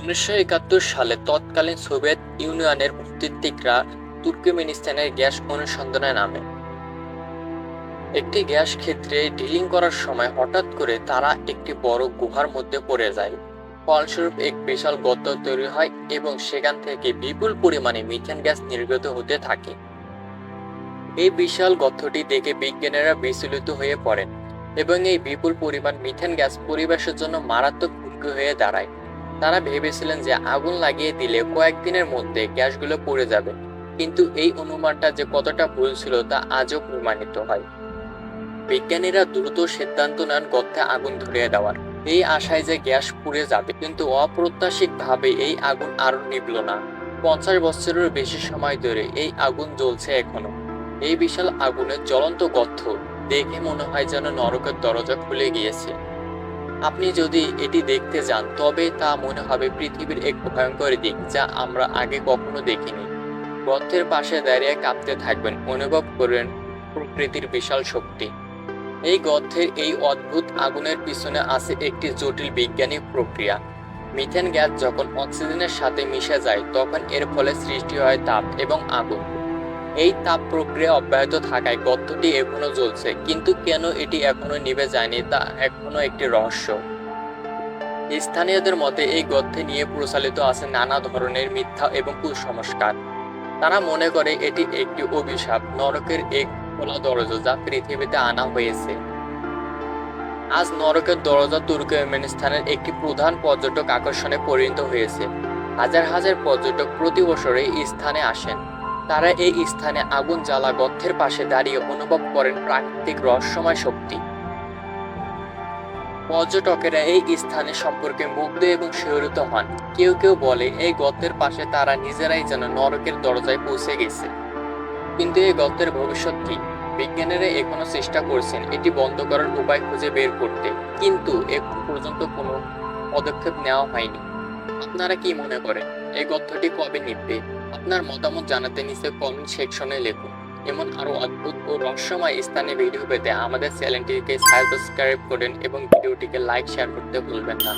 উনিশশো একাত্তর সালে তৎকালীন সোভিয়েত ইউনিয়নের কূটনীতিকরা তুর্কমেনিস্তানের গ্যাস অনুসন্ধানে নামে। একটি গ্যাস ক্ষেত্রে ডিলিং করার সময় হঠাৎ করে তারা একটি বড় গুহার মধ্যে পড়ে যায়। ফলস্বরূপ এক বিশাল গর্ত তৈরি হয় এবং সেখান থেকে বিপুল পরিমাণে মিথেন গ্যাস নির্গত হতে থাকে। এই বিশাল গর্তটি দেখে বিজ্ঞানীরা বিচলিত হয়ে পড়েন এবং এই বিপুল পরিমাণ মিথেন গ্যাস পরিবেশের জন্য মারাত্মক হুমকি হয়ে দাঁড়ায়। তারা ভেবেছিলেন যে আগুন লাগিয়ে দিলে কয়েকদিনের মধ্যে গ্যাসগুলো পড়ে যাবে। কিন্তু এই অনুমানটা যে কতটা ভুল ছিল তা আজও প্রমাণিত হয়। বিজ্ঞানীরা দ্রুত সিদ্ধান্ত নেন গর্তে আগুন ধরিয়ে দেওয়ার। এই আশায় যে গ্যাস পুড়ে যাবে, কিন্তু অপ্রত্যাশিতভাবে এই আগুন আরও নিভল না। পঞ্চাশ বছরের বেশি সময় ধরে এই আগুন জ্বলছে এখনও। এই বিশাল আগুনের জ্বলন্ত গর্ত দেখে মনে হয় যেন নরকের দরজা খুলে গিয়েছে। আপনি যদি এটি দেখতে যান, তবে তা মনে হবে পৃথিবীর এক ভয়ঙ্কর দিক যা আমরা আগে কখনো দেখিনি। গর্তের পাশে দাঁড়িয়ে কাঁপতে থাকবেন, অনুভব করবেন প্রকৃতির বিশাল শক্তি। এই গর্তের এই অদ্ভুত আগুনের পিছনে আছে একটি জটিল বৈজ্ঞানিক প্রক্রিয়া। মিথেন গ্যাস যখন অক্সিজেনের সাথে মিশে যায়, তখন এর ফলে সৃষ্টি হয় তাপ এবং আগুন। এই তাপ প্রক্রিয়া অব্যাহত থাকায় গর্তটি এখনও জ্বলছে, কিন্তু কেন এটি এখনও নিভে যায়নি তা এখনও একটি রহস্য। স্থানীয়দের মতে, এই গর্তে নিয়ে প্রচালিত আছে নানা ধরনের মিথ্যা এবং কুসংস্কার। তারা মনে করে এটি একটি অভিশাপ, নরকের এক খোলা দরজা যা পৃথিবীতে আনা হয়েছে। আজ নরকের দরজা তুর্কমেনিস্তানের একটি প্রধান পর্যটক আকর্ষণে পরিণত হয়েছে। হাজার হাজার পর্যটক প্রতি বছর স্থানে আসেন। তারা এই স্থানে আগুন জ্বালা গর্থের পাশে দাঁড়িয়ে অনুভব করেন প্রাকৃতিক রহস্যময় শক্তি। পর্যটকেরা এই স্থানে সম্পর্কে মুগ্ধ এবং শিহরিত হন। কেউ কেউ বলে, এই গর্তের পাশে তারা নিজেরাই যেন নরকের দরজায় পৌঁছে গেছে। কিন্তু এই গর্তের ভবিষ্যৎ কি? বিজ্ঞানীরা এখনও চেষ্টা করছেন এটি বন্ধ করার উপায় খুঁজে বের করতে। কিন্তু এখন পর্যন্ত কোনো পদক্ষেপ নেওয়া হয়নি। আপনারা কি মনে করেন, এই গর্তটি কবে নিভবে? আপনার মতামত জানাতে নিচে কমেন্ট সেকশনে লিখুন। এমন আরও অদ্ভুত ও রহস্যময় স্থানে ভিডিও পেতে আমাদের চ্যানেলটিকে সাবস্ক্রাইব করেন এবং ভিডিওটিকে লাইক শেয়ার করতে ভুলবেন না।